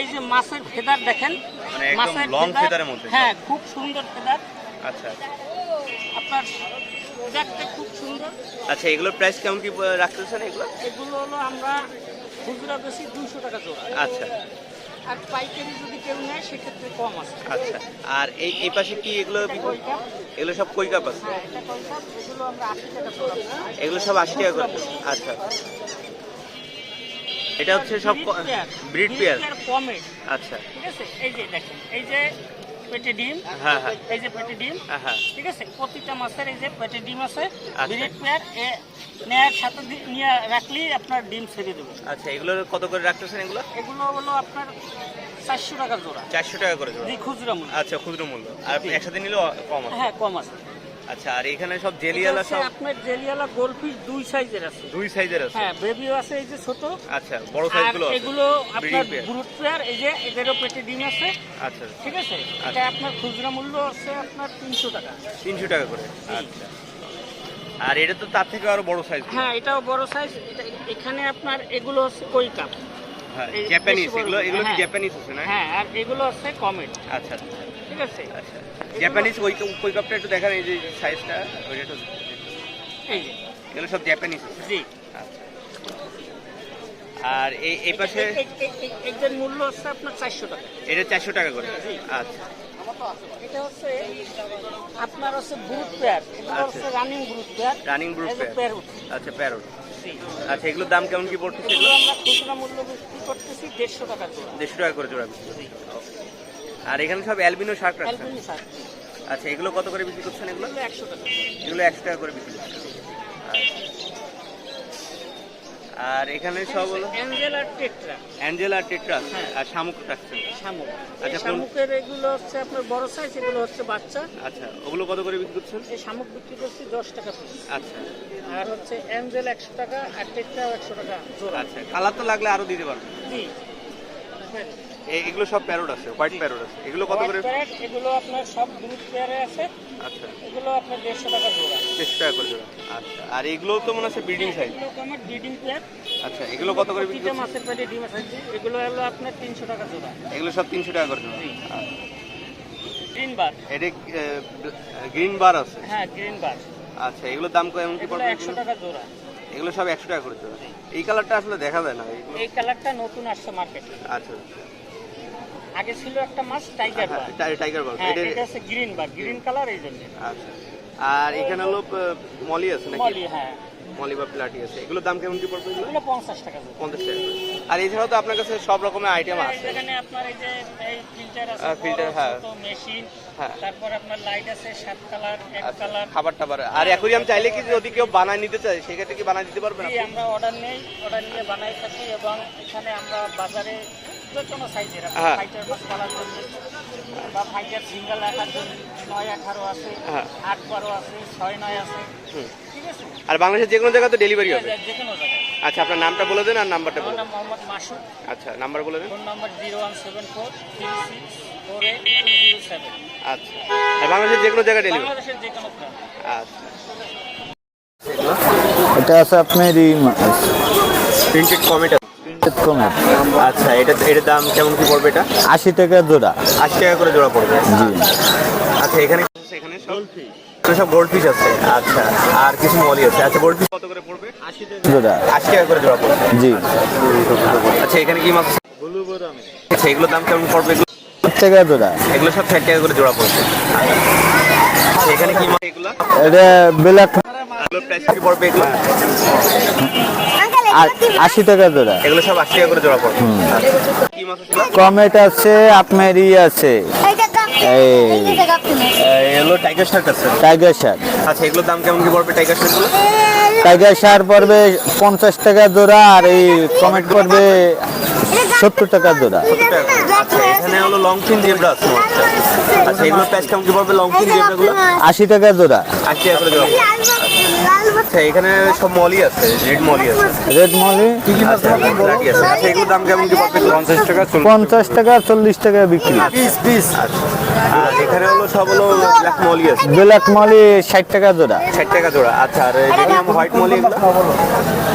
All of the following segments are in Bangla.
এই যে মাছের ফেদার দেখেন মানে মাছের long ফেদারের মধ্যে। হ্যাঁ খুব সুন্দর ফেদার। আচ্ছা। আপনার দেখতে খুব সুন্দর। আচ্ছা এগুলোর প্রাইস কেমন কি রাখতেছেন এগুলো? এগুলো হলো আমরা খুচরা বেশি দুইশো টাকা জোড়া। আচ্ছা। আর পাইকারি যদি কেউ নেয় সেক্ষেত্রে কম আছে। আচ্ছা। আর এই এই পাশে কি এগুলো এগুলো সব কই কাপ আছে? হ্যাঁ এগুলো সব আশি টাকা করে। আচ্ছা। এটা হচ্ছে সব ব্রিড পেয়ার। কমে আচ্ছা। ঠিক আছে? এই যে দেখেন এই যে পেটে ডিম হ্যাঁ হ্যাঁ। এই যে পেটে ডিম হ্যাঁ, হ্যাঁ। ঠিক আছে? প্রতিটা মাছের এই যে পেটে ডিম আছে আচ্ছা। ব্রিড পেয়ার এ নেয়ার সাথে নিয়ে রাখলেই আপনার ডিম ছেড়ে দেবে। আচ্ছা এগুলো কত করে রাখতেছেন এগুলো? এগুলো হলো আপনার চারশো টাকা জোড়া। চারশো টাকা করে জোড়া। খুচরা মূল্য। আচ্ছা খুচরো মূল্য। আর আপনি একসাথে নিলেও কম আছে। হ্যাঁ কম আছে। আচ্ছা আর এখানে সব জেলিয়ালা সব আপনার জেলিয়ালা গোলফিশ দুই সাইজের আছে। দুই সাইজের আছে? হ্যাঁ বেবিও আছে এই যে ছোট। আচ্ছা বড় সাইজগুলো আছে। এগুলো আপনার Breeding পেয়ার এই যে এদেরও পেটে ডিম আছে। আচ্ছা। ঠিক আছে? এটা আপনার খুচরা মূল্য আছে আপনার তিনশো টাকা। তিনশো টাকা করে। আচ্ছা। আর এটা তো তার থেকে আরও বড় সাইজ হ্যাঁ এটাও বড় সাইজ এখানে আপনার এগুলো হচ্ছে কই কাপ। হ্যাঁ জাপানিজ এগুলো এগুলো কি হ্যাঁ। জাপানিজ আছে না? হ্যাঁ আর এগুলো হচ্ছে কমেট আচ্ছা আচ্ছা। ঠিক আছে? আচ্ছা জাপানিজ ওই কাপটা একটু দেখান এই যে সাইজটা ওইটা একটু এই যে। এগুলো সব জাপানিজ জি। আচ্ছা। আর এই এই পাশে এটার মূল্য হচ্ছে আপনার চারশো টাকা। এটা চারশো টাকা করে। আচ্ছা। এটা হচ্ছে আপনার হচ্ছে ব্রুট পেয়ার এটা আচ্ছা। হচ্ছে রানিং পেয়ার রানিং পেয়ার আচ্ছা প্যারোট আচ্ছা এগুলোর দাম কেমন কি পড়তেছে এগুলো এগুলো? আমরা খুচরা মূল্য বিক্রি করতেছি দেড়শো টাকা জোড়া দেড়শো টাকা করে জোড়া। আর এখানে সব অ্যালবিনো রাখছেন? অ্যালবিনি শার্ট আচ্ছা এগুলো কত করে বিক্রি করছেন এগুলো? একশো টাকা। এগুলো একশো টাকা করে বিক্রি করছেন। আচ্ছা। আর এখানে সব হলো? অ্যাঞ্জেল আর টেট্রা। অ্যাঞ্জেল আর টেট্রাস হ্যাঁ। আর শামুক রাখছেন? শামুক। আচ্ছা, শামুকের এগুলো হচ্ছে আপনার বড় সাইজ এগুলো হচ্ছে বাচ্চা। আচ্ছা ওগুলো কত করে বিক্রি করছেন? এই শামুক বিক্রি করছি দশ টাকা পিস আচ্ছা। আর হচ্ছে অ্যাঞ্জেল একশো টাকা আর টেট্রাও একশো টাকা আচ্ছা কালার তো লাগলে আরও দিতে পারবেন। জি। এগুলো সব প্যারোট আছে হোয়াইট প্যারোট আছে। এগুলো কত করে? এগুলো আপনার সব গ্রুপ পেয়ারে আছে। আচ্ছা। এগুলো আপনার দেড়শো টাকা জোড়া। দেড়শো টাকা করে জোড়া। আচ্ছা আর এগুলো তো মনে হচ্ছে ব্রিডিং সাইজ এগুলো আমার ব্রিডিং পেয়ার আচ্ছা এগুলো কত করে বিক্রি মাছের পেটে ডিম আছে। এগুলো হলো আপনার তিনশো টাকা জোড়া। এগুলো সব তিনশো টাকা করে জোড়া। আচ্ছা। গ্রিন বার এটা গ্রিন বার আছে? হ্যাঁ গ্রিন বার আচ্ছা এগুলোর দাম কেমন কি পড়বে একশো টাকা জোড়া। এগুলো সব একশো টাকা করে জোড়া। এই কালারটা আসলে দেখা যায় না এই কালারটা নতুন আসছে মার্কেটে আচ্ছা। আগে ছিল একটা মাছ টাইগার বার টাইগার বার হ্যাঁ এটা হচ্ছে গ্রিন বার গ্রিন কালার এই জন্য। আচ্ছা। আর এখানে হলো আহ, মলি আছে নাকি? মলি হ্যাঁ। মলি বা প্লাটি আছে। এগুলোর দাম কেমন কি পড়বে? এগুলো এগুলো পঞ্চাশ টাকা জোড়া পঞ্চাশ টাকা আর এছাড়াও তো আপনার কাছে সব রকমের আইটেম হ্যাঁ, আছে। এখানে আপনার এই যে এই ফিল্টার আছে filter, হ্যাঁ। মেশিন হ্যাঁ। তারপর আপনার লাইট আছে সাত কালার এক আচ্ছা, কালার খাবার টাবার। আর অ্যাকুরিয়াম চাইলে কি যদি কেউ বানায় নিতে চায় সেক্ষেত্রে কি বানায় দিতে পারবেন আপনি? আমরা অর্ডার নেই অর্ডার নিয়ে বানাই থাকি এবং এখানে আমরা বাজারে হ্যাঁ। ফাইটার মাছ পালার জন্য। বা ফাইটার সিঙ্গেল রাখার জন্য নয় আঠারো আছে হ্যাঁ। আট বারো আছে ছয় নয় আছে। ঠিক আছে? আর বাংলাদেশের যে কোনো জায়গায় তো ডেলিভারি হবে? যে কোনো জায়গায়। আচ্ছা আপনার নামটা বলে দেন আর নাম্বারটা বলে নাম মোহাম্মদ মাসুদ। আচ্ছা নাম্বার বলে দেন। Phone number zero one seven four three six four eight two zero seven. আচ্ছা। আর বাংলাদেশের যে কোনো জায়গায় ডেলিভারি বাংলাদেশের যে কোনো আচ্ছা। এটা আছে আপনার এই প্রিন্টেড কমেটা আচ্ছা এটা এটার দাম কেমন কি পড়বে এটা? আশি টাকা জোড়া। আশি টাকা করে জোড়া পড়বে। জি। আচ্ছা এখানে এখানে সব সব গোল্ড ফিশ আছে। আচ্ছা আর কিছু মলি আছে। আচ্ছা গোল্ড ফিশ কত করে পড়বে? আশি জোড়া। আশি টাকা করে জোড়া পড়বে। জি। আচ্ছা এখানে কি মাছ আচ্ছা এগুলোর দাম কেমন পড়বে? এগুলো? ষাট টাকা জোড়া। এগুলো সব ষাট টাকা করে জোড়া পড়বে। আচ্ছা এখানে কি মাছ এগুলো এটা ব্ল্যাক আশি টাকা জোড়া। এগুলো সব আশি টাকা করে জোড়া পড়বে। কমেট আছে? আপনার ই আছে এই। এগুলো টাইগার শার্ট আছে। টাইগার শার্ট আচ্ছা এগুলোর দাম কেমন কি পড়বে টাইগার শার্টগুলো টাইগার শার্ট পড়বে পঞ্চাশ টাকা জোড়া আর এই কমেট পড়বে সত্তর টাকা জোড়া। আচ্ছা এখানে হলো লং ফিন জেব্রা আছে। আচ্ছা এগুলো প্রাইস কেমন কি পড়বে? লং ফিন জেব্রাগুলো আশি টাকা জোড়া। আশি টাকা করে জোড়া। আচ্ছা এখানে সব মলি আছে রেড মলি আছে। রেড মলি কি কি মাছ আছে? আচ্ছা এগুলোর দাম কেমন কি পড়বে? পঞ্চাশ টাকা পঞ্চাশ টাকা চল্লিশ টাকা বিক্রি। পিস পিস আচ্ছা এখানে হলো সব হলো ব্ল্যাক মলি আছে। ব্ল্যাক মলি ষাট টাকা জোড়া। ষাট টাকা জোড়া আচ্ছা আর যেগুলো হোয়াইট মলি এগুলো?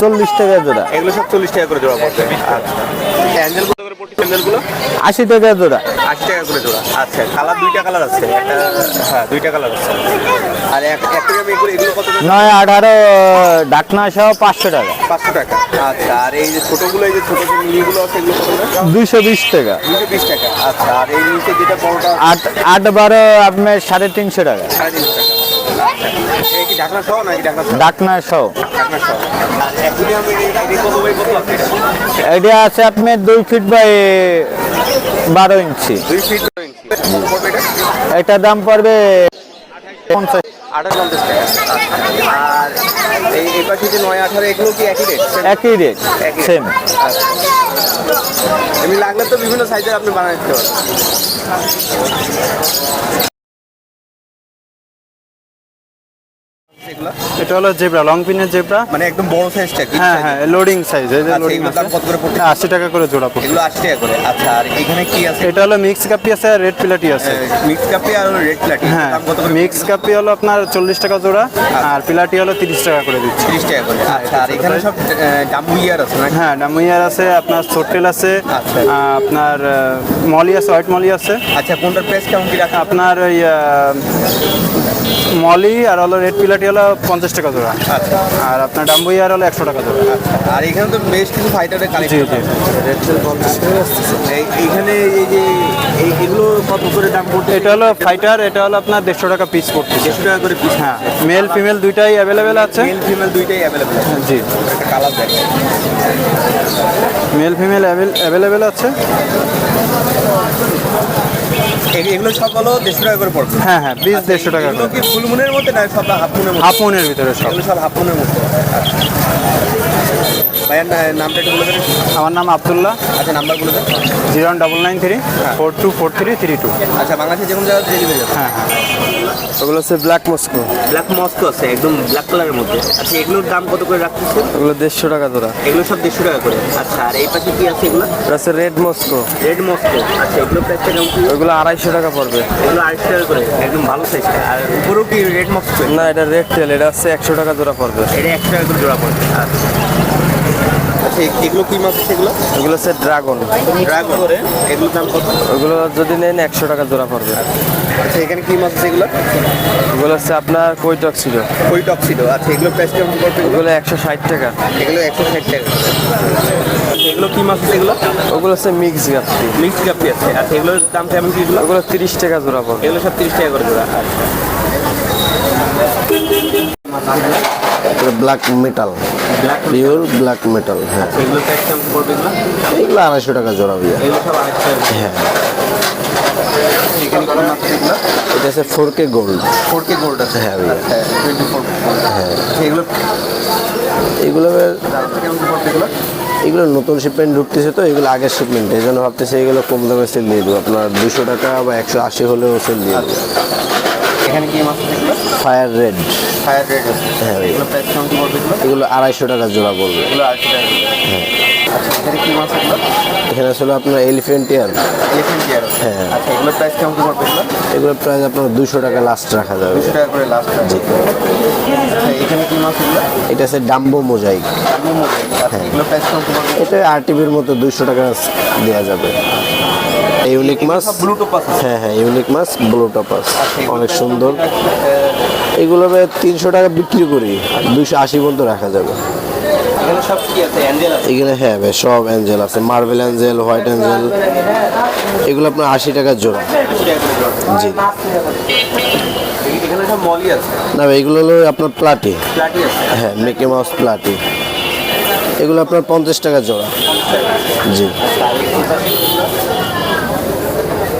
চল্লিশ টাকা জোড়া। এগুলো সব চল্লিশ টাকা করে জোড়া পড়বে। আচ্ছা। করে আশি টাকা জোড়া। আশি টাকা করে জোড়া। আচ্ছা কালার দুইটা কালার আছে। একটা হ্যাঁ দুইটা কালার আছে। আর এক একটা এগুলো এগুলো কত নয় আঠারো ডাকনা সহ পাঁচশো টাকা। পাঁচশো টাকা। আচ্ছা আর এই যে ছোটোগুলো এই যে ছোটো যে মিনিগুলো আছে এগুলো কত দুইশো বিশ টাকা। দুশো বিশ টাকা। আচ্ছা আর এই নিচে যেটা বড়টা আট আট বারো আপনার সাড়ে তিনশো টাকা। সাড়ে তিনশো টাকা। ডাকনা সহ এটা আছে আপনার দুই ফিট বাই বারো ইঞ্চি। ফিট ইঞ্চি। এটা দাম পড়বে পঞ্চাশ। আঠারো পঞ্চাশ টাকা। আর এই এই পাশে যে নয় আঠারো এগুলো কি একই রেট একই রেট সেম। এমনি লাগলে তো বিভিন্ন সাইজের আপনি পারবেন। এগুলো এটা হলো জেব্রা লং পিনের জেব্রা। মানে একদম বড় সাইজটা হ্যাঁ হ্যাঁ লোডিং সাইজ এই যে আচ্ছা, লোডিং দাম কত করে পড়ছে? আশি টাকা করে জোড়া পড়ছে। এগুলো আশি টাকা করে। আচ্ছা আর এখানে কি আছে? এটা হলো মিক্স কাপি আছে আর রেড পিলাটি আছে। মিক্স কাপি আর রেড প্লাটি হ্যাঁ দাম কত করে মিক্স কাপি হলো আপনার চল্লিশ টাকা জোড়া আর পিলাটি হলো তিরিশ টাকা করে দিচ্ছি। তিরিশ টাকা করে। আচ্ছা আর এখানে সব জাম্বু ইয়ার আছে না হ্যাঁ ডামুইয়ার আছে আপনার সোটেল আছে আচ্ছা। আপনার মলি আছে হোয়াইট মলি আছে। আচ্ছা কোনটার প্রাইস কেমন কি রাখা? আপনার ওই মলি আর হলো রেড পিলাটি হলো পঞ্চাশ টাকা জোড়া। আর আপনার ডাম্বুইয়ার হলো একশো টাকা জোড়া। আচ্ছা আর এখানে তো বেশ কিছু ফাইটারের কালেকশন এইখানে এই যে এই এগুলো কত করে দাম পড়ছে? এটা হলো ফাইটার এটা হলো আপনার দেড়শো টাকা পিস পড়তেছে। দেড়শো টাকা করে পিস হ্যাঁ মেল ফিমেল দুইটাই অ্যাভেলেবেল আছে। মেল ফিমেল দুইটাই অ্যাভেলেবল আছে। জি। একটা কালার দেখেন মেল ফিমেল অ্যাভেলেবেল আছে। এগুলো সব হলো দেড়শো টাকা করে পড়বে। হ্যাঁ হ্যাঁ পিস দেড়শো টাকা এগুলো কি ফুল মুনের মধ্যে না সব হাফ মুনের মধ্যে? হাফ মনের ভিতরে সব। এগুলো সব হাফ মুনের মধ্যে। আচ্ছা। ভাইয়ার নামটা একটু বলে দেবেন। আমার নাম আবদুল্লাহ। আচ্ছা নাম্বার বলে zero double nine three four two four three three two. আচ্ছা বাংলাদেশে যে কোনো জায়গায় ডেলিভারি হ্যাঁ হ্যাঁ। ওগুলো হচ্ছে ব্ল্যাক মস্কো ব্ল্যাক মস্কো আছে একদম ব্ল্যাক কালারের মধ্যে। আচ্ছা এগুলোর দাম কত করে রাখতেছেন? ওগুলো দেড়শো টাকা জোড়া। এগুলো সব দেড়শো টাকা করে। আচ্ছা আর এই পাশে কি আছে এগুলো? হচ্ছে রেড মস্কো রেড মস্কো আচ্ছা এগুলো প্রাইসটা কেমন আড়াইশো টাকা পড়বে। এগুলো আড়াইশো টাকা করে একদম ভালো সাইজটা আর উপরেও কি রেড মস্কো না এটা রেড টেল এটা হচ্ছে একশো টাকা জোড়া পড়বে। এটা একশো টাকা করে জোড়া পড়বে। আচ্ছা। আচ্ছা এগুলো কি মাছ আছে এগুলো? ওগুলো হচ্ছে ড্রাগন। ড্রাগন। করে এগুলোর দাম কত? ওগুলো যদি নেন একশো টাকা জোড়া পড়বে। আচ্ছা এখানে কি মাছ আছে এগুলো? ওগুলো হচ্ছে আপনার কৈটক ছিল। ওই টক ছিল। আচ্ছা এগুলো প্রাইস কেমন পড়বে এগুলো? একশো ষাট টাকা। এগুলো একশো ষাট টাকা। আচ্ছা এগুলো কি মাছ আছে এগুলো? ওগুলো হচ্ছে মিক্স গাপ্পি। মিক্স কাপি আছে। আচ্ছা এগুলোর দাম কেমন কি এগুলো? ওগুলো তিরিশ টাকা জোড়া পড়বে। এগুলো সব তিরিশ টাকা করে জোড়া। Black metal pure black metal হ্যাঁ। এগুলো পড়বে এগুলো? আড়াইশো টাকা জোড়া ভাইয়া। হ্যাঁ। আছে এটা four K gold four K gold আছে। হ্যাঁ ভাইয়া। হ্যাঁ এগুলো? এগুলো নতুন শিপমেন্ট ঢুকতেছে তো এগুলো আগের শিপমেন্ট এই জন্য ভাবতেছি এগুলো কম দামে সেল দিয়ে দেবো। আপনার দুশো টাকা বা একশো আশি হলেও সেল দিয়ে দেবো। এখানে কি মাছ আছে এগুলো? ফায়ার রেড ফায়ার রেড আছে। হ্যাঁ এগুলো প্রাইস কেমন কি পড়বে এগুলো? আড়াইশো টাকা জোড়া পড়বে। এগুলো আড়াইশো টাকা করে। আচ্ছা এখানে কি মাছ এগুলো এখানে আসলে আপনার এলিফেন্ট ইয়ার এলিফেন্ট ইয়ার হ্যাঁ। আচ্ছা এগুলো প্রাইস কেমন কি পড়বে এগুলো? প্রাইস আপনার দুশো টাকা লাস্ট রাখা যাবে। দুশো টাকা করে লাস্ট আচ্ছা এখানে কি মাছ এগুলো এটা হচ্ছে ডাম্বো মোজাইক আলু মোবাইল আচ্ছা এগুলো প্রাইস কেমন কি পড়বে? এটা আরটিভির মতো দুশো টাকা দেওয়া যাবে। ইউনিক মাছ। হ্যাঁ হ্যাঁ ইউনিক মাছ ব্লু টপাস আচ্ছা, অনেক সুন্দর। এগুলো তিনশো টাকা বিক্রি করি। দুশো আশি পর্যন্ত রাখা যাবে। এখানে হ্যাঁ ভাই সব অ্যাঞ্জেল আছে। মার্বেল অ্যাঞ্জেল হোয়াইট অ্যাঞ্জেল এগুলো আপনার আশি টাকা জোড়া। জি। না এগুলো হলো আপনার প্লাটি প্লাটি হ্যাঁ মিকি মাউস প্লাটি এগুলো আপনার পঞ্চাশ টাকা জোড়া। জি।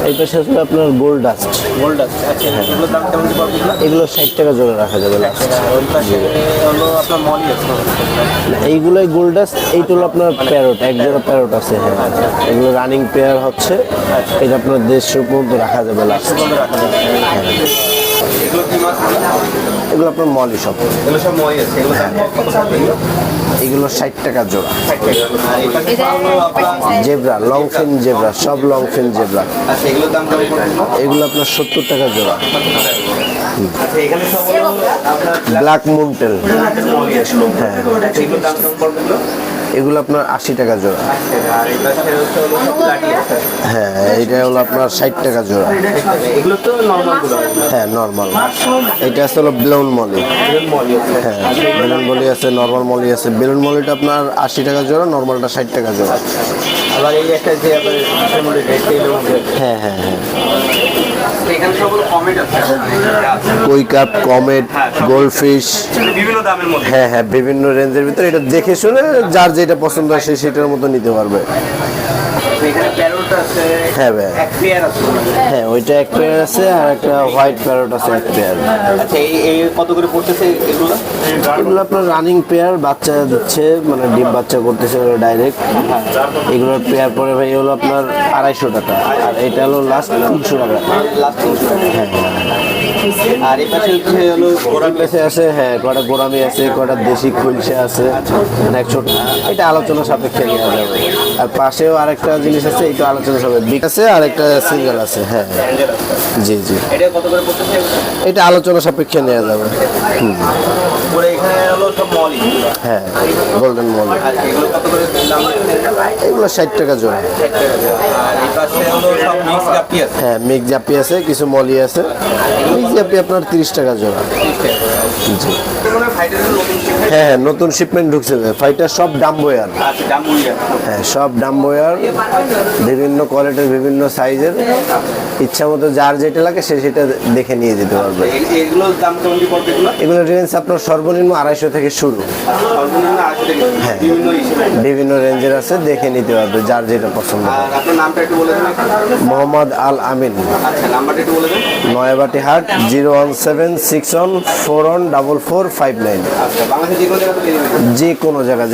এই পাশে আসলে আপনার গোল্ড ডাস্ট গোল্ড আছে আচ্ছা এগুলোর দাম কেমন এগুলো? ষাট টাকা জোড়া রাখা যাবে। না ওই পাশে হলো আপনার মলি আছে। এইগুলোই গোল্ড ডাস্ট এইটা হলো আপনার প্যারট এক জোড়া প্যারট আছে হ্যাঁ। এগুলো রানিং পেয়ার হচ্ছে এটা আপনার দেড়শো পর্যন্ত রাখা যাবে লাস্ট রাখা যাবে। এগুলো আপনার মলি সব। এগুলো সব মই আছে এগুলো দাম কত পড়বে এগুলো? এগুলো ষাট টাকা জোড়া। জেব্রা লং ফিন জেব্রা সব লং ফিন জেব্রা। আচ্ছা এগুলো? আপনার সত্তর টাকা জোড়া। আচ্ছা এখানে সব হলো আপনার ব্ল্যাক মুনটেল। হ্যাঁ। এগুলো? আপনার আশি টাকা জোড়া। হ্যাঁ এটা হলো আপনার ষাট টাকা জোড়া। হ্যাঁ নর্মাল এটা আছে হলো বেলুন মলি। হ্যাঁ বেলুন মলি আছে নর্মাল মলি আছে। বেলুন মলিটা আপনার আশি টাকা জোড়া নর্মালটা ষাট টাকা জোড়া। হ্যাঁ হ্যাঁ হ্যাঁ। এখানে আছে। কই কাপ কমেট গোল্ডফিশ বিভিন্ন দামের মধ্যে। হ্যাঁ হ্যাঁ বিভিন্ন রেঞ্জের ভিতরে। এটা দেখে শুনে যার যেটা পছন্দ হয় সে সেটার মতো নিতে পারবে। হ্যাঁ ভাই। হ্যাঁ ওইটা এক পেয়ার আছে আর একটা হোয়াইট প্যারট আছে এক পেয়ার আচ্ছা এই এই কত করে পড়তেছে এগুলো? এগুলো আপনার রানিং পেয়ার বাচ্চা দিচ্ছে মানে ডিম বাচ্চা করতেছে ডাইরেক্ট এগুলোর পেয়ার পরে ভাই হলো আপনার আড়াইশো টাকা। আর এটা হলো লাস্ট তিনশো টাকা। লাস্ট তিনশো আর এই পাশে হচ্ছে হলো আছে হ্যাঁ কটা গোড়ামি আছে কটা দেশি খুলসে আছে। মানে এক ছোট এটা আলোচনা সাপেক্ষে নেওয়া যাবে। আর পাশেও আরেকটা জিনিস আছে এটা আলোচনা সাপেক্ষে বিগ আছে আর একটা সিঙ্গেল আছে হ্যাঁ। জি জি। এটা আলোচনা সাপেক্ষে নেওয়া যাবে। হ্যাঁ গোল্ডেন মল এগুলো ষাট টাকা জোড়া। হ্যাঁ মিক্স জাপি আছে, কিছু মলি আছে। মিক্স জাপি আপনার তিরিশ টাকা জোড়া। জি। হয় হ্যাঁ নতুন শিপমেন্ট ঢুকছে। ফাইটার সব ডাম্বোয়ার হ্যাঁ সব ডাম্বোয়ার বিভিন্ন কোয়ালিটির বিভিন্ন সাইজের। ইচ্ছা মতো যার যেটা লাগে সে সেটা দেখে নিয়ে যেতে পারবে। এগুলো? রেঞ্জ আপনার সর্বনিম্ন আড়াইশো থেকে শুরু। হ্যাঁ। বিভিন্ন রেঞ্জের আছে দেখে নিতে পারবে যার যেটা পছন্দ মোহাম্মদ আল আমিন। আচ্ছা Nayabati Haat zero one seven six one four one double four five nine. আচ্ছা যে কোনো জায়গায়